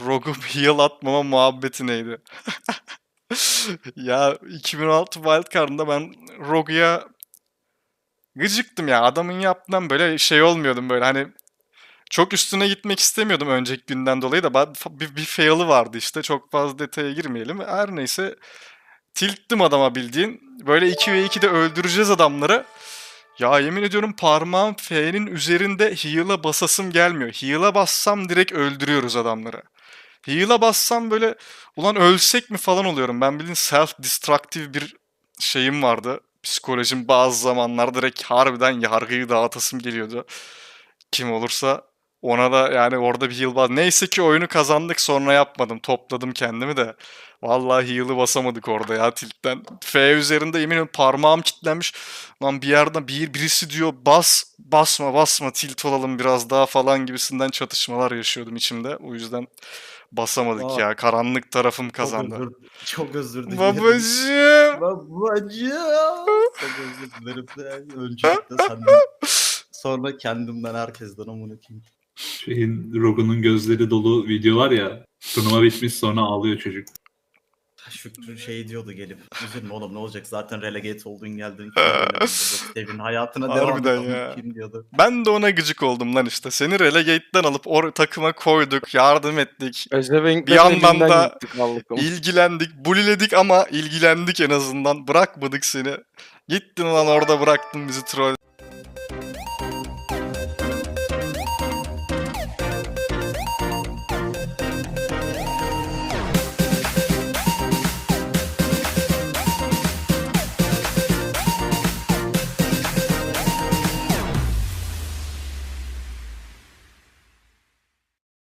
Rogue'u heal atmama muhabbeti neydi? ya 2016 Wildcard'ında ben Rogue'ya gıcıktım ya. Adamın yaptığından böyle şey olmuyordum böyle hani çok üstüne gitmek istemiyordum önceki günden dolayı da bir, bir fail'ı vardı işte. Çok fazla detaya girmeyelim. Her neyse tilttim adama bildiğin. Böyle 2 ve 2'de öldüreceğiz adamları. Ya yemin ediyorum parmağım F'nin üzerinde heal'a basasım gelmiyor. Heal'a bassam direkt öldürüyoruz adamları. Heal'a bassam böyle ulan ölsek mi falan oluyorum. Ben bildiğin self-destructive bir şeyim vardı. Psikolojim bazı zamanlar direkt harbiden yargıyı dağıtasım geliyordu. Kim olursa ona da yani orada bir heal bas. Neyse ki oyunu kazandık sonra yapmadım. Topladım kendimi de. Vallahi heal'ı basamadık orada ya tiltten. F üzerinde ediyorum parmağım kilitlenmiş. Lan bir yerden bir, birisi diyor bas basma basma tilt olalım biraz daha falan gibisinden çatışmalar yaşıyordum içimde. O yüzden basamadık Aa. ya. Karanlık tarafım Çok kazandı. özür, çok özür dilerim. Babacığım. Babacığım. Çok özür dilerim. de. Öncelikle senden. Sonra kendimden herkesten amına koyayım. Şeyin Rogue'un gözleri dolu video var ya. Turnuva bitmiş sonra ağlıyor çocuk. Şükrü şey diyordu gelip. Üzülme oğlum ne olacak zaten relegate oldun geldin. Evin hayatına devam et. Harbiden ya. koyayım diyordu. Ben de ona gıcık oldum lan işte. Seni relegate'den alıp o takıma koyduk, yardım ettik, Özebenk'ten Bir yandan da ilgilendik, buliledik ama ilgilendik en azından. Bırakmadık seni. Gittin lan orada bıraktın bizi troll.